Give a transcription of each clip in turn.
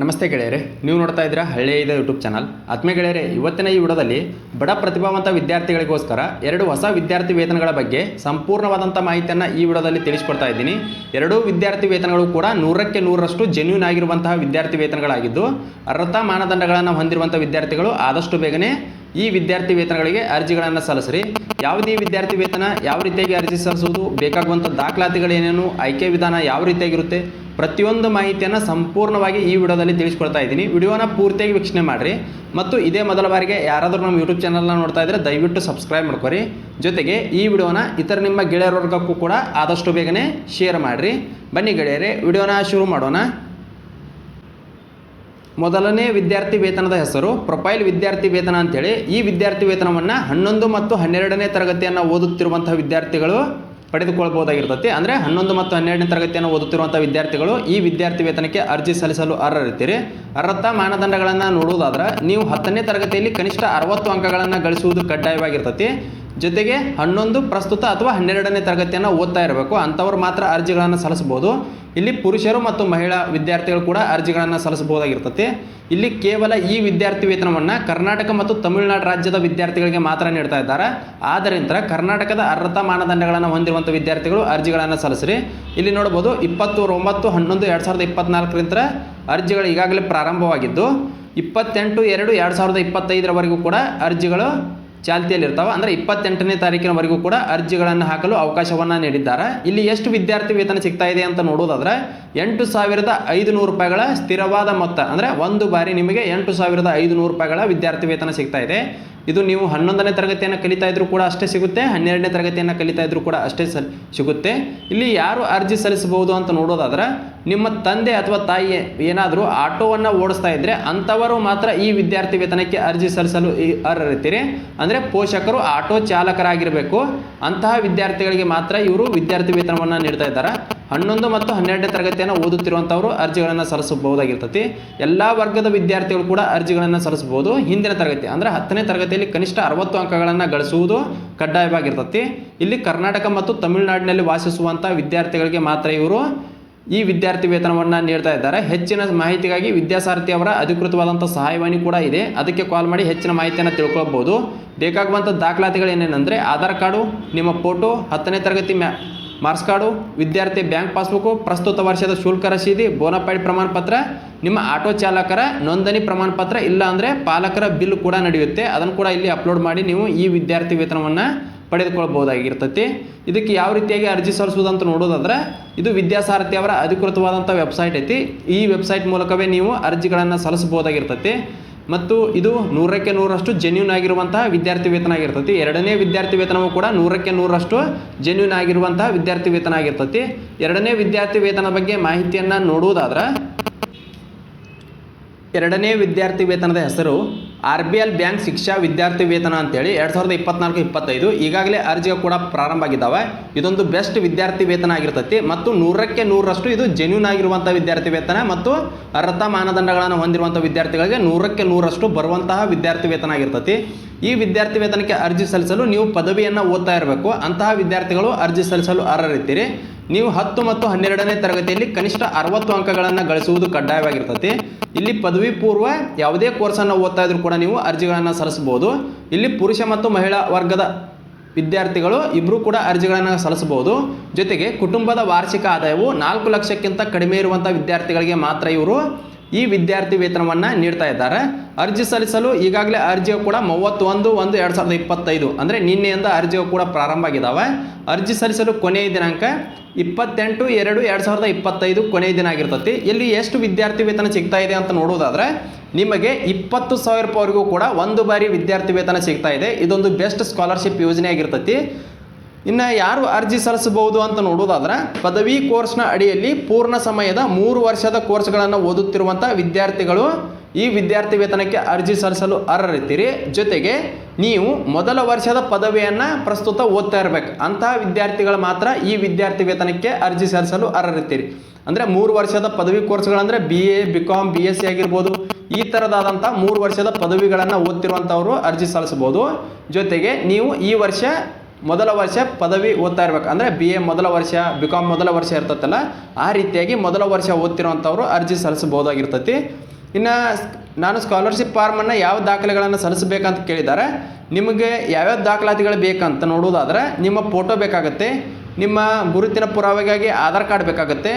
ನಮಸ್ತೆ ಗೆಳೆಯರೆ, ನೀವು ನೋಡ್ತಾ ಇದ್ದೀರಾ ಹಳ್ಳಿಯ ಇದೆ ಯೂಟ್ಯೂಬ್ ಚಾನಲ್ ಆತ್ಮೀಯ ಗೆಳೆಯರೆ, ಇವತ್ತಿನ ಈ ವಿಡಿಯೋದಲ್ಲಿ ಬಡ ಪ್ರತಿಭಾವಂತ ವಿದ್ಯಾರ್ಥಿಗಳಿಗೋಸ್ಕರ ಎರಡು ಹೊಸ ವಿದ್ಯಾರ್ಥಿ ವೇತನಗಳ ಬಗ್ಗೆ ಸಂಪೂರ್ಣವಾದಂಥ ಮಾಹಿತಿಯನ್ನು ಈ ವಿಡಿಯೋದಲ್ಲಿ ತಿಳಿಸ್ಕೊಡ್ತಾ ಇದ್ದೀನಿ. ಎರಡೂ ವಿದ್ಯಾರ್ಥಿ ವೇತನಗಳು ಕೂಡ ನೂರಕ್ಕೆ ನೂರರಷ್ಟು ಜೆನ್ಯೂನ್ ಆಗಿರುವಂತಹ ವಿದ್ಯಾರ್ಥಿ ವೇತನಗಳಾಗಿದ್ದು ಅರ್ಹತಾ ಮಾನದಂಡಗಳನ್ನು ಹೊಂದಿರುವಂಥ ವಿದ್ಯಾರ್ಥಿಗಳು ಆದಷ್ಟು ಬೇಗನೆ ಈ ವಿದ್ಯಾರ್ಥಿ ವೇತನಗಳಿಗೆ ಅರ್ಜಿಗಳನ್ನು ಸಲ್ಲಿಸ್ರಿ. ಯಾವುದೇ ವಿದ್ಯಾರ್ಥಿ ವೇತನ ಯಾವ ರೀತಿಯಾಗಿ ಅರ್ಜಿ ಸಲ್ಲಿಸುವುದು ಬೇಕಾಗುವಂಥ ದಾಖಲಾತಿಗಳೇನೇನು ಆಯ್ಕೆ ವಿಧಾನ ಯಾವ ರೀತಿಯಾಗಿರುತ್ತೆ, ಪ್ರತಿಯೊಂದು ಮಾಹಿತಿಯನ್ನು ಸಂಪೂರ್ಣವಾಗಿ ಈ ವಿಡಿಯೋದಲ್ಲಿ ತಿಳಿಸ್ಕೊಳ್ತಾ ಇದ್ದೀನಿ. ವಿಡಿಯೋನ ಪೂರ್ತಿಯಾಗಿ ವೀಕ್ಷಣೆ ಮಾಡಿರಿ. ಮತ್ತು ಇದೇ ಮೊದಲ ಬಾರಿಗೆ ಯಾರಾದರೂ ನಮ್ಮ ಯೂಟ್ಯೂಬ್ ಚಾನಲ್ನ ನೋಡ್ತಾ ಇದ್ದರೆ ದಯವಿಟ್ಟು ಸಬ್ಸ್ಕ್ರೈಬ್ ಮಾಡ್ಕೊರಿ. ಜೊತೆಗೆ ಈ ವಿಡಿಯೋನ ಇತರ ನಿಮ್ಮ ಗೆಳೆಯರ ವರ್ಗಕ್ಕೂ ಕೂಡ ಆದಷ್ಟು ಬೇಗನೆ ಶೇರ್ ಮಾಡಿರಿ. ಬನ್ನಿ ಗೆಳೆಯರೇ, ವಿಡಿಯೋನ ಶುರು ಮಾಡೋಣ. ಮೊದಲನೇ ವಿದ್ಯಾರ್ಥಿ ವೇತನದ ಹೆಸರು ಪ್ರೊಫೈಲ್ ವಿದ್ಯಾರ್ಥಿ ವೇತನ ಅಂತೇಳಿ. ಈ ವಿದ್ಯಾರ್ಥಿ ವೇತನವನ್ನು ಹನ್ನೊಂದು ಮತ್ತು ಹನ್ನೆರಡನೇ ತರಗತಿಯನ್ನು ಓದುತ್ತಿರುವಂತಹ ವಿದ್ಯಾರ್ಥಿಗಳು ಪಡೆದುಕೊಳ್ಳಬಹುದಾಗಿರ್ತತಿ ಅಂದರೆ ಹನ್ನೊಂದು ಮತ್ತು ಹನ್ನೆರಡನೇ ತರಗತಿಯನ್ನು ಓದುತ್ತಿರುವಂಥ ವಿದ್ಯಾರ್ಥಿಗಳು ಈ ವಿದ್ಯಾರ್ಥಿ ವೇತನಕ್ಕೆ ಅರ್ಜಿ ಸಲ್ಲಿಸಲು ಅರ್ಹರಿರ್ತೀರಿ. ಅರ್ಹತಾ ಮಾನದಂಡಗಳನ್ನು ನೋಡುವುದಾದ್ರೆ, ನೀವು ಹತ್ತನೇ ತರಗತಿಯಲ್ಲಿ ಕನಿಷ್ಠ ಅರವತ್ತು ಅಂಕಗಳನ್ನು ಗಳಿಸುವುದು ಕಡ್ಡಾಯವಾಗಿರ್ತೈತಿ. ಜೊತೆಗೆ ಹನ್ನೊಂದು ಪ್ರಸ್ತುತ ಅಥವಾ ಹನ್ನೆರಡನೇ ತರಗತಿಯನ್ನು ಓದ್ತಾ ಇರಬೇಕು. ಅಂಥವ್ರು ಮಾತ್ರ ಅರ್ಜಿಗಳನ್ನು ಸಲ್ಲಿಸ್ಬೋದು ಇಲ್ಲಿ ಪುರುಷರು ಮತ್ತು ಮಹಿಳಾ ವಿದ್ಯಾರ್ಥಿಗಳು ಕೂಡ ಅರ್ಜಿಗಳನ್ನು ಸಲ್ಲಿಸಬಹುದಾಗಿರ್ತದೆ ಇಲ್ಲಿ ಕೇವಲ ಈ ವಿದ್ಯಾರ್ಥಿ ವೇತನವನ್ನು ಕರ್ನಾಟಕ ಮತ್ತು ತಮಿಳುನಾಡು ರಾಜ್ಯದ ವಿದ್ಯಾರ್ಥಿಗಳಿಗೆ ಮಾತ್ರ ನೀಡ್ತಾ ಇದ್ದಾರೆ. ಆದ್ದರಿಂದ ಕರ್ನಾಟಕದ ಅರ್ಹತಾ ಮಾನದಂಡಗಳನ್ನು ಹೊಂದಿರುವಂಥ ವಿದ್ಯಾರ್ಥಿಗಳು ಅರ್ಜಿಗಳನ್ನು ಸಲ್ಲಿಸ್ರಿ. ಇಲ್ಲಿ ನೋಡ್ಬೋದು ಇಪ್ಪತ್ತು ಒಂಬತ್ತು ಹನ್ನೊಂದು, ಎರಡು ಸಾವಿರದ ಇಪ್ಪತ್ನಾಲ್ಕರಿಂದ ಅರ್ಜಿಗಳು ಈಗಾಗಲೇ ಪ್ರಾರಂಭವಾಗಿದ್ದು, ಇಪ್ಪತ್ತೆಂಟು, ಎರಡು ಎರಡು ಸಾವಿರದ ಇಪ್ಪತ್ತೈದರವರೆಗೂ ಕೂಡ ಅರ್ಜಿಗಳು ಚಾಲ್ತಿಯಲ್ಲಿರ್ತಾವೆ. ಅಂದರೆ ಇಪ್ಪತ್ತೆಂಟನೇ ತಾರೀಕಿನವರೆಗೂ ಕೂಡ ಅರ್ಜಿಗಳನ್ನು ಹಾಕಲು ಅವಕಾಶವನ್ನು ನೀಡಿದ್ದಾರೆ. ಇಲ್ಲಿ ಎಷ್ಟು ವಿದ್ಯಾರ್ಥಿ ವೇತನ ಸಿಗ್ತಾ ಇದೆ ಅಂತ ನೋಡೋದಾದ್ರೆ ಎಂಟು ಸಾವಿರದ ಐದು ನೂರು ರೂಪಾಯಿಗಳ ಸ್ಥಿರವಾದ ಮೊತ್ತ, ಅಂದರೆ ಒಂದು ಬಾರಿ ನಿಮಗೆ ಎಂಟು ಸಾವಿರದ ಐದು ನೂರು ರೂಪಾಯಿಗಳ ವಿದ್ಯಾರ್ಥಿ ವೇತನ ಸಿಗ್ತಾ ಇದೆ. ಇದು ನೀವು ಹನ್ನೊಂದನೇ ತರಗತಿಯನ್ನು ಕಲಿತಾ ಇದ್ರೂ ಕೂಡ ಅಷ್ಟೇ ಸಿಗುತ್ತೆ, ಹನ್ನೆರಡನೇ ತರಗತಿಯನ್ನು ಕಲಿತಾ ಇದ್ರೂ ಕೂಡ ಅಷ್ಟೇ ಸಿಗುತ್ತೆ. ಇಲ್ಲಿ ಯಾರು ಅರ್ಜಿ ಸಲ್ಲಿಸಬಹುದು ಅಂತ ನೋಡೋದಾದ್ರೆ ನಿಮ್ಮ ತಂದೆ ಅಥವಾ ತಾಯಿ ಏನಾದರೂ ಆಟೋವನ್ನು ಓಡಿಸ್ತಾ ಇದ್ದರೆ ಅಂಥವರು ಮಾತ್ರ ಈ ವಿದ್ಯಾರ್ಥಿ ವೇತನಕ್ಕೆ ಅರ್ಜಿ ಸಲ್ಲಿಸಲು ಅರ್ಹರಿರ್ತೀರಿ ಅಂದರೆ ಪೋಷಕರು ಆಟೋ ಚಾಲಕರಾಗಿರಬೇಕು. ಅಂತಹ ವಿದ್ಯಾರ್ಥಿಗಳಿಗೆ ಮಾತ್ರ ಇವರು ವಿದ್ಯಾರ್ಥಿ ವೇತನವನ್ನು ನೀಡ್ತಾ ಇದ್ದಾರೆ. ಹನ್ನೊಂದು ಮತ್ತು ಹನ್ನೆರಡನೇ ತರಗತಿಯನ್ನು ಓದುತ್ತಿರುವಂಥವರು ಅರ್ಜಿಗಳನ್ನು ಸಲ್ಲಿಸಬಹುದಾಗಿರ್ತತಿ. ಎಲ್ಲ ವರ್ಗದ ವಿದ್ಯಾರ್ಥಿಗಳು ಕೂಡ ಅರ್ಜಿಗಳನ್ನು ಸಲ್ಲಿಸಬಹುದು. ಹಿಂದಿನ ತರಗತಿ ಅಂದರೆ ಹತ್ತನೇ ತರಗತಿಯಲ್ಲಿ ಕನಿಷ್ಠ ಅರವತ್ತು ಅಂಕಗಳನ್ನು ಗಳಿಸುವುದು ಕಡ್ಡಾಯವಾಗಿರ್ತತಿ. ಇಲ್ಲಿ ಕರ್ನಾಟಕ ಮತ್ತು ತಮಿಳುನಾಡಿನಲ್ಲಿ ವಾಸಿಸುವಂಥ ವಿದ್ಯಾರ್ಥಿಗಳಿಗೆ ಮಾತ್ರ ಇವರು ಈ ವಿದ್ಯಾರ್ಥಿ ವೇತನವನ್ನು ನೀಡ್ತಾ ಇದ್ದಾರೆ. ಹೆಚ್ಚಿನ ಮಾಹಿತಿಗಾಗಿ ವಿದ್ಯಾಸಾರಥಿ ಅವರ ಅಧಿಕೃತವಾದಂಥ ಸಹಾಯವಾಣಿ ಕೂಡ ಇದೆ. ಅದಕ್ಕೆ ಕಾಲ್ ಮಾಡಿ ಹೆಚ್ಚಿನ ಮಾಹಿತಿಯನ್ನು ತಿಳ್ಕೊಳ್ಬೋದು ಬೇಕಾಗುವಂಥ ದಾಖಲಾತಿಗಳು ಏನೇನೆಂದರೆ ಆಧಾರ್ ಕಾರ್ಡು, ನಿಮ್ಮ ಫೋಟೋ, ಹತ್ತನೇ ತರಗತಿ ಮ್ಯಾ, ಮಾರ್ಕ್ಸ್ ಕಾರ್ಡು, ವಿದ್ಯಾರ್ಥಿ ಬ್ಯಾಂಕ್ ಪಾಸ್ಬುಕ್ಕು, ಪ್ರಸ್ತುತ ವರ್ಷದ ಶುಲ್ಕ ರಸೀದಿ ಬೋನಪೈಡ್ ಪ್ರಮಾಣ ಪತ್ರ ನಿಮ್ಮ ಆಟೋ ಚಾಲಕರ ನೋಂದಣಿ ಪ್ರಮಾಣ ಪತ್ರ ಇಲ್ಲ ಅಂದರೆ ಪಾಲಕರ ಬಿಲ್ ಕೂಡ ನಡೆಯುತ್ತೆ. ಅದನ್ನು ಕೂಡ ಇಲ್ಲಿ ಅಪ್ಲೋಡ್ ಮಾಡಿ ನೀವು ಈ ವಿದ್ಯಾರ್ಥಿ ವೇತನವನ್ನು ಪಡೆದುಕೊಳ್ಬಹುದಾಗಿರ್ತೈತಿ. ಇದಕ್ಕೆ ಯಾವ ರೀತಿಯಾಗಿ ಅರ್ಜಿ ಸಲ್ಲಿಸುವುದಂತ ನೋಡೋದಾದ್ರೆ ಇದು ವಿದ್ಯಾಸಾರಥಿ ಅವರ ಅಧಿಕೃತವಾದಂಥ ವೆಬ್ಸೈಟ್ ಐತಿ. ಈ ವೆಬ್ಸೈಟ್ ಮೂಲಕವೇ ನೀವು ಅರ್ಜಿಗಳನ್ನು ಸಲ್ಲಿಸಬಹುದಾಗಿರ್ತೈತಿ. ಮತ್ತು ಇದು ನೂರಕ್ಕೆ ನೂರಷ್ಟು ಜೆನ್ಯೂನ್ ಆಗಿರುವಂತಹ ವಿದ್ಯಾರ್ಥಿ ವೇತನ ಆಗಿರ್ತೈತಿ. ಎರಡನೇ ವಿದ್ಯಾರ್ಥಿ ವೇತನವೂ ಕೂಡ ನೂರಕ್ಕೆ ನೂರಷ್ಟು ಜೆನ್ಯೂನ್ ಆಗಿರುವಂತಹ ವಿದ್ಯಾರ್ಥಿ ವೇತನ ಆಗಿರ್ತೈತಿ. ಎರಡನೇ ವಿದ್ಯಾರ್ಥಿ ವೇತನ ಬಗ್ಗೆ ಮಾಹಿತಿಯನ್ನು ನೋಡುವುದಾದ್ರೆ, ಎರಡನೇ ವಿದ್ಯಾರ್ಥಿ ವೇತನದ ಹೆಸರು R B L bank Shiksha ವಿದ್ಯಾರ್ಥಿ ವೇತನ ಅಂತೇಳಿ ಎರಡು ಸಾವಿರದ ಇಪ್ಪತ್ನಾಲ್ಕು, ಇಪ್ಪತ್ತೈದು ಈಗಾಗಲೇ ಅರ್ಜಿಗೆ ಕೂಡ ಪ್ರಾರಂಭ ಆಗಿದ್ದಾವೆ. ಇದೊಂದು ಬೆಸ್ಟ್ ವಿದ್ಯಾರ್ಥಿ ವೇತನ ಆಗಿರ್ತೈತಿ ಮತ್ತು ನೂರಕ್ಕೆ ನೂರರಷ್ಟು ಇದು ಜೆನ್ಯೂನ್ ಆಗಿರುವಂಥ ವಿದ್ಯಾರ್ಥಿ ವೇತನ ಮತ್ತು ಅರ್ಹತಾ ಮಾನದಂಡಗಳನ್ನು ಹೊಂದಿರುವಂಥ ವಿದ್ಯಾರ್ಥಿಗಳಿಗೆ ನೂರಕ್ಕೆ ನೂರಷ್ಟು ಬರುವಂತಹ ವಿದ್ಯಾರ್ಥಿ ವೇತನ ಆಗಿರ್ತೈತಿ. ಈ ವಿದ್ಯಾರ್ಥಿ ವೇತನಕ್ಕೆ ಅರ್ಜಿ ಸಲ್ಲಿಸಲು ನೀವು ಪದವಿಯನ್ನು ಓದ್ತಾ ಇರಬೇಕು. ಅಂತಹ ವಿದ್ಯಾರ್ಥಿಗಳು ಅರ್ಜಿ ಸಲ್ಲಿಸಲು ಅರ್ಹರಿರ್ತೀರಿ ನೀವು ಹತ್ತು ಮತ್ತು ಹನ್ನೆರಡನೇ ತರಗತಿಯಲ್ಲಿ ಕನಿಷ್ಠ ಅರವತ್ತು ಅಂಕಗಳನ್ನು ಗಳಿಸುವುದು ಕಡ್ಡಾಯವಾಗಿರ್ತೈತಿ ಇಲ್ಲಿ ಪದವಿ ಪೂರ್ವ ಯಾವುದೇ ಕೋರ್ಸನ್ನು ಓದ್ತಾ ಇದ್ರೂ ಕೂಡ ನೀವು ಅರ್ಜಿಗಳನ್ನು ಸಲ್ಲಿಸಬಹುದು. ಇಲ್ಲಿ ಪುರುಷ ಮತ್ತು ಮಹಿಳಾ ವರ್ಗದ ವಿದ್ಯಾರ್ಥಿಗಳು ಇಬ್ಬರೂ ಕೂಡ ಅರ್ಜಿಗಳನ್ನು ಸಲ್ಲಿಸಬಹುದು. ಜೊತೆಗೆ ಕುಟುಂಬದ ವಾರ್ಷಿಕ ಆದಾಯವು ನಾಲ್ಕು ಲಕ್ಷಕ್ಕಿಂತ ಕಡಿಮೆ ಇರುವಂಥ ವಿದ್ಯಾರ್ಥಿಗಳಿಗೆ ಮಾತ್ರ ಇವರು ಈ ವಿದ್ಯಾರ್ಥಿ ವೇತನವನ್ನು ನೀಡ್ತಾ ಇದ್ದಾರೆ. ಅರ್ಜಿ ಸಲ್ಲಿಸಲು ಈಗಾಗಲೇ ಅರ್ಜಿಯು ಕೂಡ ಮೂವತ್ತೊಂದು ಒಂದು ಎರಡು ಸಾವಿರದ ಇಪ್ಪತ್ತೈದು, ಅಂದರೆ ನಿನ್ನೆಯಿಂದ ಅರ್ಜಿಯು ಕೂಡ ಪ್ರಾರಂಭ ಆಗಿದ್ದಾವೆ ಅರ್ಜಿ ಸಲ್ಲಿಸಲು ಕೊನೆಯ ದಿನಾಂಕ ಇಪ್ಪತ್ತೆಂಟು ಎರಡು ಎರಡು ಸಾವಿರದ ಇಪ್ಪತ್ತೈದು ಕೊನೆಯ ದಿನ ಆಗಿರ್ತತಿ. ಇಲ್ಲಿ ಎಷ್ಟು ವಿದ್ಯಾರ್ಥಿ ವೇತನ ಸಿಗ್ತಾ ಇದೆ ಅಂತ ನೋಡೋದಾದ್ರೆ, ನಿಮಗೆ ಇಪ್ಪತ್ತು ಸಾವಿರ ರೂಪಾಯಿವರೆಗೂ ಕೂಡ ಒಂದು ಬಾರಿ ವಿದ್ಯಾರ್ಥಿ ವೇತನ ಸಿಗ್ತಾ ಇದೆ. ಇದೊಂದು ಬೆಸ್ಟ್ ಸ್ಕಾಲರ್ಶಿಪ್ ಯೋಜನೆ ಆಗಿರ್ತೈತಿ. ಇನ್ನು ಯಾರು ಅರ್ಜಿ ಸಲ್ಲಿಸಬಹುದು ಅಂತ ನೋಡೋದಾದ್ರೆ ಪದವಿ ಕೋರ್ಸ್ನ ಅಡಿಯಲ್ಲಿ ಪೂರ್ಣ ಸಮಯದ ಮೂರು ವರ್ಷದ ಕೋರ್ಸ್ಗಳನ್ನು ಓದುತ್ತಿರುವಂಥ ವಿದ್ಯಾರ್ಥಿಗಳು ಈ ವಿದ್ಯಾರ್ಥಿ ವೇತನಕ್ಕೆ ಅರ್ಜಿ ಸಲ್ಲಿಸಲು ಅರ್ಹರಿರ್ತೀರಿ ಜೊತೆಗೆ ನೀವು ಮೊದಲ ವರ್ಷದ ಪದವಿಯನ್ನು ಪ್ರಸ್ತುತ ಓದ್ತಾ ಇರಬೇಕು. ಅಂತಹ ವಿದ್ಯಾರ್ಥಿಗಳು ಮಾತ್ರ ಈ ವಿದ್ಯಾರ್ಥಿ ವೇತನಕ್ಕೆ ಅರ್ಜಿ ಸಲ್ಲಿಸಲು ಅರ್ಹರಿರ್ತೀರಿ ಅಂದರೆ ಮೂರು ವರ್ಷದ ಪದವಿ ಕೋರ್ಸ್ಗಳಂದರೆ B A B com B S C ಆಗಿರ್ಬೋದು. ಈ ಥರದಾದಂಥ ಮೂರು ವರ್ಷದ ಪದವಿಗಳನ್ನು ಓದ್ತಿರುವಂಥವರು ಅರ್ಜಿ ಸಲ್ಲಿಸ್ಬೋದು ಜೊತೆಗೆ ನೀವು ಈ ವರ್ಷ ಮೊದಲ ವರ್ಷ ಪದವಿ ಓದ್ತಾ ಇರ್ಬೇಕು. ಅಂದರೆ ಬಿ ಎ ಮೊದಲ ವರ್ಷ ಬಿ ಕಾಮ್ ಮೊದಲ ವರ್ಷ ಇರ್ತೈತಲ್ಲ, ಆ ರೀತಿಯಾಗಿ ಮೊದಲ ವರ್ಷ ಓದ್ತಿರೋವಂಥವ್ರು ಅರ್ಜಿ ಸಲ್ಲಿಸಬಹುದಾಗಿರ್ತೈತಿ. ಇನ್ನು ನಾನು ಸ್ಕಾಲರ್ಶಿಪ್ ಫಾರ್ಮನ್ನು ಯಾವ ದಾಖಲೆಗಳನ್ನು ಸಲ್ಲಿಸಬೇಕಂತ ಕೇಳಿದ್ದಾರೆ ನಿಮಗೆ ಯಾವ್ಯಾವ ದಾಖಲಾತಿಗಳು ಬೇಕಂತ ನೋಡೋದಾದ್ರೆ ನಿಮ್ಮ ಫೋಟೋ ಬೇಕಾಗುತ್ತೆ, ನಿಮ್ಮ ಗುರುತಿನ ಪುರಾವೆಗಾಗಿ ಆಧಾರ್ ಕಾರ್ಡ್ ಬೇಕಾಗುತ್ತೆ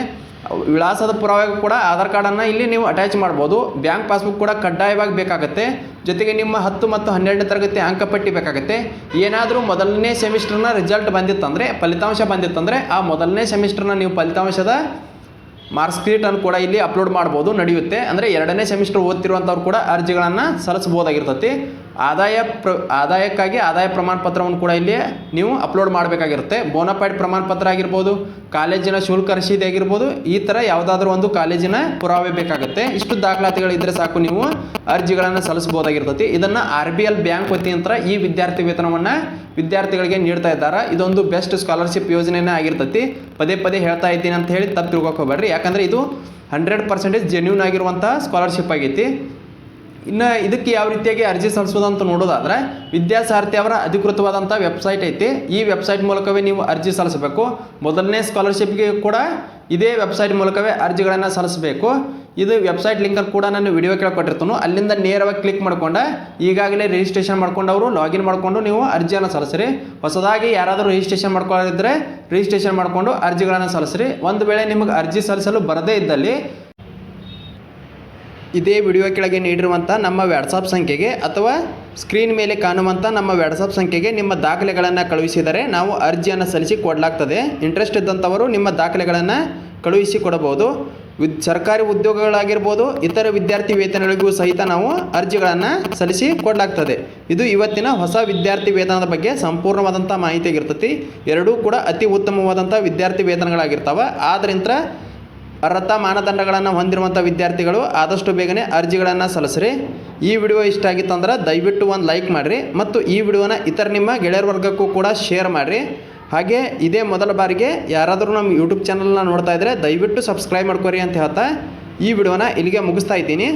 ವಿಳಾಸದ ಪುರಾವೆಗೂ ಕೂಡ ಆಧಾರ್ ಕಾರ್ಡನ್ನು ಇಲ್ಲಿ ನೀವು ಅಟ್ಯಾಚ್ ಮಾಡ್ಬೋದು. ಬ್ಯಾಂಕ್ ಪಾಸ್ಬುಕ್ ಕೂಡ ಕಡ್ಡಾಯವಾಗಿ ಬೇಕಾಗುತ್ತೆ. ಜೊತೆಗೆ ನಿಮ್ಮ ಹತ್ತು ಮತ್ತು ಹನ್ನೆರಡನೇ ತರಗತಿ ಅಂಕಪಟ್ಟಿ ಬೇಕಾಗುತ್ತೆ. ಏನಾದರೂ ಮೊದಲನೇ ಸೆಮಿಸ್ಟರ್ನ ರಿಸಲ್ಟ್ ಬಂದಿತ್ತಂದರೆ, ಫಲಿತಾಂಶ ಬಂದಿತ್ತಂದರೆ, ಆ ಮೊದಲನೇ ಸೆಮಿಸ್ಟರ್ನ ನೀವು ಫಲಿತಾಂಶದ ಮಾರ್ಕ್ಸ್ ಶೀಟನ್ನು ಕೂಡ ಇಲ್ಲಿ ಅಪ್ಲೋಡ್ ಮಾಡ್ಬೋದು, ನಡೆಯುತ್ತೆ. ಅಂದರೆ ಎರಡನೇ ಸೆಮಿಸ್ಟರ್ ಓದ್ತಿರುವಂಥವ್ರು ಕೂಡ ಅರ್ಜಿಗಳನ್ನು ಸಲ್ಲಿಸ್ಬೋದಾಗಿರ್ತೈತಿ ಆದಾಯ ಪ್ರ, ಆದಾಯಕ್ಕಾಗಿ ಆದಾಯ ಪ್ರಮಾಣ ಪತ್ರವನ್ನು ಕೂಡ ಇಲ್ಲಿ ನೀವು ಅಪ್ಲೋಡ್ ಮಾಡಬೇಕಾಗಿರುತ್ತೆ. ಬೋನಫೈಡ್ ಪ್ರಮಾಣ ಪತ್ರ ಆಗಿರ್ಬೋದು, ಕಾಲೇಜಿನ ಶುಲ್ಕ ರಸೀದಿ ಆಗಿರ್ಬೋದು, ಈ ಥರ ಯಾವುದಾದ್ರೂ ಒಂದು ಕಾಲೇಜಿನ ಪುರಾವೆ ಬೇಕಾಗುತ್ತೆ. ಇಷ್ಟು ದಾಖಲಾತಿಗಳಿದ್ದರೆ ಸಾಕು ನೀವು, ಅರ್ಜಿಗಳನ್ನು ಸಲ್ಲಿಸ್ಬೋದಾಗಿರ್ತೈತಿ ಇದನ್ನು ಆರ್ ಬಿ ಎಲ್ ಬ್ಯಾಂಕ್ ವತಿಯಂತರ ಈ ವಿದ್ಯಾರ್ಥಿ ವೇತನವನ್ನು ವಿದ್ಯಾರ್ಥಿಗಳಿಗೆ ನೀಡ್ತಾ ಇದ್ದಾರೆ. ಇದೊಂದು ಬೆಸ್ಟ್ ಸ್ಕಾಲರ್ಶಿಪ್ ಯೋಜನೆನೇ ಆಗಿರ್ತೈತಿ. ಪದೇ ಪದೇ ಹೇಳ್ತಾ ಇದ್ದೀನಿ ಅಂತ ಹೇಳಿ ತಪ್ಪು ತಿಳ್ಕೊಕ್ ಹೋಗ್ಬೇಡ್ರಿ. ಯಾಕಂದರೆ ಇದು ಹಂಡ್ರೆಡ್ ಪರ್ಸೆಂಟೇಜ್ ಜೆನ್ಯೂನ್ ಆಗಿರುವಂಥ ಸ್ಕಾಲರ್ಶಿಪ್ ಆಗೈತಿ. ಇನ್ನು ಇದಕ್ಕೆ ಯಾವ ರೀತಿಯಾಗಿ ಅರ್ಜಿ ಸಲ್ಲಿಸೋದು ಅಂತ ನೋಡೋದಾದ್ರೆ ವಿದ್ಯಾಸಾರಥಿ ಅವರ ಅಧಿಕೃತವಾದಂಥ ವೆಬ್ಸೈಟ್ ಐತಿ. ಈ ವೆಬ್ಸೈಟ್ ಮೂಲಕವೇ ನೀವು ಅರ್ಜಿ ಸಲ್ಲಿಸಬೇಕು. ಮೊದಲನೇ ಸ್ಕಾಲರ್ಶಿಪ್ಗೆ ಕೂಡ ಇದೇ ವೆಬ್ಸೈಟ್ ಮೂಲಕವೇ ಅರ್ಜಿಗಳನ್ನು ಸಲ್ಲಿಸಬೇಕು. ಇದು ವೆಬ್ಸೈಟ್ ಲಿಂಕ್ ಕೂಡ ನಾನು ವಿಡಿಯೋ ಕೇಳ್ಕೊಟ್ಟಿರ್ತಾನು ಅಲ್ಲಿಂದ ನೇರವಾಗಿ ಕ್ಲಿಕ್ ಮಾಡ್ಕೊಂಡು. ಈಗಾಗಲೇ ರಿಜಿಸ್ಟ್ರೇಷನ್ ಮಾಡ್ಕೊಂಡವರು ಲಾಗಿನ್ ಮಾಡಿಕೊಂಡು ನೀವು ಅರ್ಜಿಯನ್ನು ಸಲ್ಲಿಸ್ರಿ. ಹೊಸದಾಗಿ ಯಾರಾದರೂ ರಿಜಿಸ್ಟ್ರೇಷನ್ ಮಾಡ್ಕೊಳ್ಳೋದಿದ್ರೆ ರಿಜಿಸ್ಟ್ರೇಷನ್ ಮಾಡಿಕೊಂಡು ಅರ್ಜಿಗಳನ್ನು ಸಲ್ಲಿಸ್ರಿ. ಒಂದು ವೇಳೆ ನಿಮಗೆ ಅರ್ಜಿ ಸಲ್ಲಿಸಲು ಬರದೇ ಇದ್ದಲ್ಲಿ ಇದೇ ವಿಡಿಯೋ ಕೆಳಗೆ ನೀಡಿರುವಂಥ ನಮ್ಮ ವ್ಯಾಟ್ಸಾಪ್ ಸಂಖ್ಯೆಗೆ ಅಥವಾ ಸ್ಕ್ರೀನ್ ಮೇಲೆ ಕಾಣುವಂಥ ನಮ್ಮ ವ್ಯಾಟ್ಸಾಪ್ ಸಂಖ್ಯೆಗೆ ನಿಮ್ಮ ದಾಖಲೆಗಳನ್ನು ಕಳುಹಿಸಿದರೆ ನಾವು ಅರ್ಜಿಯನ್ನು ಸಲ್ಲಿಸಿ ಕೊಡಲಾಗ್ತದೆ. ಇಂಟ್ರೆಸ್ಟ್ ಇದ್ದಂಥವರು ನಿಮ್ಮ ದಾಖಲೆಗಳನ್ನು ಕಳುಹಿಸಿ ಕೊಡಬಹುದು. ವಿದ್ ಸರ್ಕಾರಿ ಉದ್ಯೋಗಗಳಾಗಿರ್ಬೋದು, ಇತರ ವಿದ್ಯಾರ್ಥಿ ವೇತನಗಳಿಗೂ ಸಹಿತ ನಾವು ಅರ್ಜಿಗಳನ್ನು ಸಲ್ಲಿಸಿ ಕೊಡಲಾಗ್ತದೆ. ಇದು ಇವತ್ತಿನ ಹೊಸ ವಿದ್ಯಾರ್ಥಿ ವೇತನದ ಬಗ್ಗೆ ಸಂಪೂರ್ಣವಾದಂಥ ಮಾಹಿತಿ ಆಗಿರ್ತೈತಿ ಎರಡೂ ಕೂಡ ಅತಿ ಉತ್ತಮವಾದಂಥ ವಿದ್ಯಾರ್ಥಿ ವೇತನಗಳಾಗಿರ್ತವೆ. ಆದ್ದರಿಂದ ಅರ್ಹತಾ ಮಾನದಂಡಗಳನ್ನು ಹೊಂದಿರುವಂಥ ವಿದ್ಯಾರ್ಥಿಗಳು ಆದಷ್ಟು ಬೇಗನೆ ಅರ್ಜಿಗಳನ್ನು ಸಲ್ಲಿಸ್ರಿ. ಈ ವಿಡಿಯೋ ಇಷ್ಟ ಆಗಿತ್ತಂದ್ರೆ ದಯವಿಟ್ಟು ಒಂದು ಲೈಕ್ ಮಾಡಿರಿ ಮತ್ತು ಈ ವಿಡಿಯೋನ ಇತರ ನಿಮ್ಮ ಗೆಳೆಯರ ವರ್ಗಕ್ಕೂ ಕೂಡ ಶೇರ್ ಮಾಡಿರಿ. ಹಾಗೆ ಇದೇ ಮೊದಲ ಬಾರಿಗೆ ಯಾರಾದರೂ ನಮ್ಮ ಯೂಟ್ಯೂಬ್ ಚಾನಲ್ನ ನೋಡ್ತಾ ಇದ್ದರೆ ದಯವಿಟ್ಟು ಸಬ್ಸ್ಕ್ರೈಬ್ ಮಾಡ್ಕೊರಿ ಅಂತ ಹೇಳ್ತಾ ಈ ವಿಡಿಯೋನ ಇಲ್ಲಿಗೆ ಮುಗಿಸ್ತಾ ಇದ್ದೀನಿ.